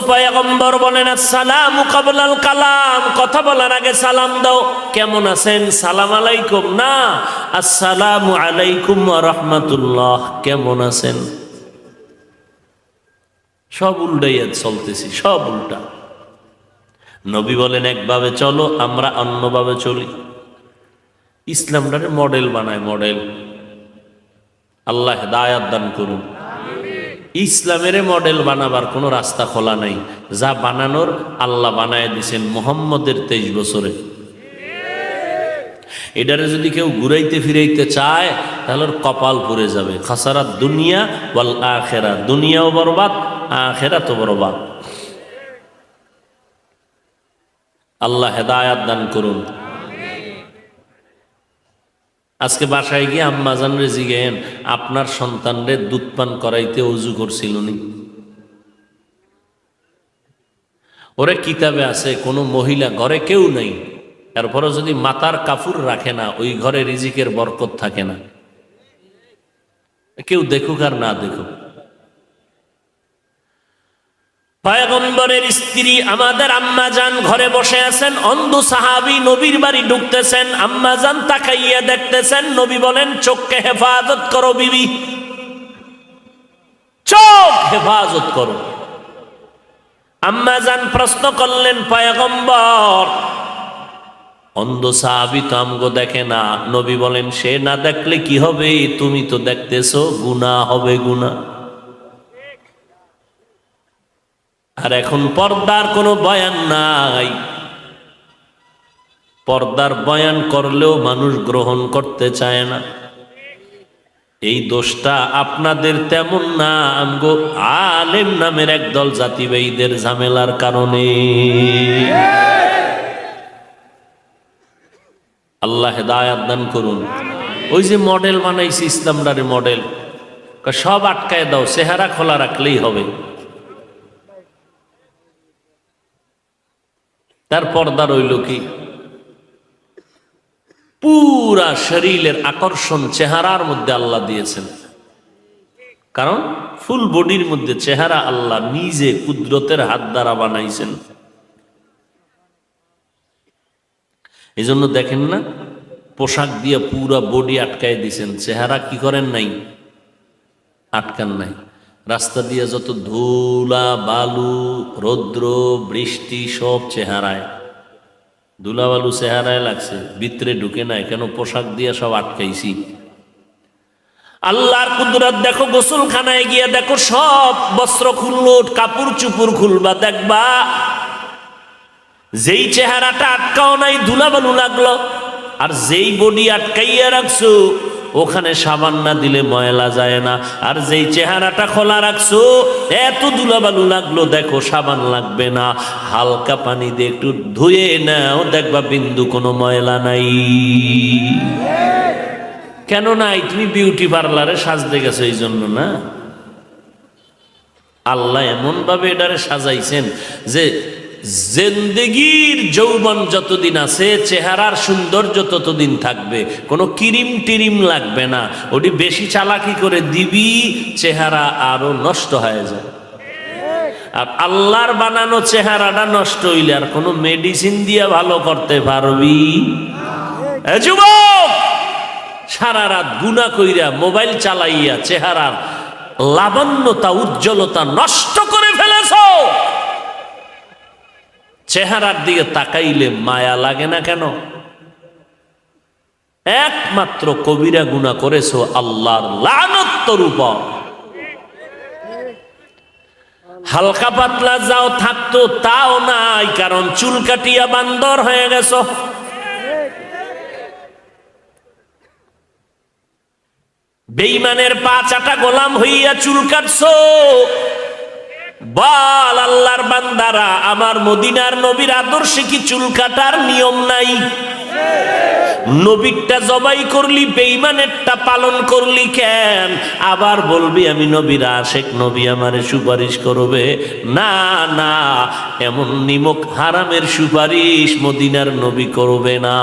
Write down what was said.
পয়গম্বর বলেন সালাম কাবলাল কালাম। কথা বলার আগে সালাম দাও। কেমন আছেন? সালাম আলাইকুম। না। আলাইকুম কেমন আছেন? সব উল্টাইয়া চলতেছি, সব উল্টা। নবী বলেন, একভাবে চলো, আমরা অন্যভাবে চলি। ইসলামটারে মডেল বানায়, মডেল। আল্লাহ দায়াত দান করুন। ইসলামের মডেল বানাবার কোনো রাস্তা খোলা নাই। যা বানানোর আল্লাহ বানায় দিছেন মোহাম্মদের তেইশ বছরে। এটারে যদি কেউ ঘুরাইতে ফিরাইতে চায়, তাহলে কপাল পড়ে যাবে। খাসারাত দুনিয়া ওয়াল আখেরা। দুনিয়াও বরবাদ আখেরা তো বরবাদ। আল্লাহ হেদায়াত দান করুন। আজকে বাসায় গিয়ে আম্মা জানরে জিগেন আপনার সন্তানরে দুধ পান করাইতে অজু করছিল নি। ওরে কিতাবে আছে, কোনো মহিলা ঘরে কেউ নেই এরপরে যদি মাতার কাপুর রাখে না, ওই ঘরে রিজিকের বরকত থাকে না। কেউ দেখুক আর না দেখুক। পয়গম্বরের স্ত্রী আমাদের আম্মা যান ঘরে বসে আছেন, অন্ধ সাহাবি নবীর বাড়ি ঢুকতেছেন আম্মা যান তাকাইয়া দেখতেছেন, নবী বলেন, চোখকে হেফাজত করো বিবি। চোখ হেফাজত করো। আম্মা যান প্রশ্ন করলেন, পয়গম্বর, অন্ধ সাহাবি তো আমগো দেখে না। নবী বলেন, সে না দেখলে কি হবে? তুমি তো দেখতেছো গুণা হবে গুণা আর এখন পর্দার কোনো বয়ান নাই। পর্দার বয়ান করলেও মানুষ গ্রহণ করতে চায় না। এই দোষটা আপনাদের তেমন না, আমগো আলেম নামের একদল জাতিবাহীদের ঝামেলার কারণে। আল্লাহ হেদায়াত দান করুন। ওই যে মডেল বানাইছে, ইসলামডারে মডেল। সব আটকায় দাও, চেহারা খোলা রাখলেই হবে। তার পর্দা রইল কি? পুরা শরীরের আকর্ষণ চেহারার মধ্যে আল্লাহ দিয়েছেন। কারণ ফুল বডির মধ্যে চেহারা আল্লাহ নিজে কুদরতের হাত দ্বারা বানাইছেন। এই জন্য দেখেন না, পোশাক দিয়ে পুরা বডি আটকায় দিছেন চেহারা কি করেন নাই? আটকান নাই। রাস্তা দিয়ে যত ধুলা, বালু, রৌদ্র, বৃষ্টি, সব চেহারায়। ধুলা, বালু চেহারায় লাগছে, ভিতরে ঢুকে নাই, কেন পোশাক দিয়ে সব আটকাইছি? আল্লাহর কুদরত দেখো, গোসলখানায় গিয়ে দেখো, সব বস্ত্র খুললো, কাপড় চুপুর খুলবা, দেখবা যেই চেহারাটা আটকাও নাই ধুলাবালু লাগল, আর যেই বডি আটকাইয়া রাখছো ওখানে সাবান না দিলে ময়লা যায় না। আর যেই চেহারাটা খোলা রাখছো, এত ধুলাবালু লাগল, দেখো সাবান লাগবে না। হালকা পানি দিয়ে একটু ধুয়ে নাও, দেখবা বিন্দু কোনো ময়লা নাই। কেন নাই? তুমি বিউটি পার্লারে সাজতে গেছো এই জন্য না? আল্লাহ এমন ভাবে এটারে সাজাইছেন যে জেন্দেগির যৌবন যতদিন আছে, চেহারার সৌন্দর্য ততদিন থাকবে। কোনো কিরিম টিরিম লাগবে না। ওটি বেশি চালাকি করে দিবি, চেহারা আরও নষ্ট হয়ে যায়। আর আল্লাহর বানানো চেহারাটা নষ্ট হইলে আর কোনো মেডিসিন দিয়ে ভালো করতে পারবি? সারা রাত গুনা কইরা মোবাইল চালাইয়া চেহারার লাবণ্যতা, উজ্জ্বলতা নষ্ট করে ফেলেছো! চেহারার দিকে তাকাইলে মায়া লাগে না কেন? একমাত্র কবিরা গুণা করেছ আল্লাহর লানত্তর উপর হালকা পাতলা যাও, থাকতো তাও নাই, কারণ চুল কাটিয়া বান্দর হয়ে গেছো। বেইমানের পা চাটা গোলাম হইয়া চুল কাটছো। বল আল্লাহর বান্দারা, আমার মদিনার নবীর আদর্শে কি চুল কাটার নিয়ম নাই? নবীরটা জবাই করলি বেইমানেরটা পালন করলি কেন? আবার বলবি, আমি নবীর আশেক, নবী আমারে সুপারিশ করবে। না না, এমন নিমক হারামের সুপারিশ মদিনার নবী করবে না।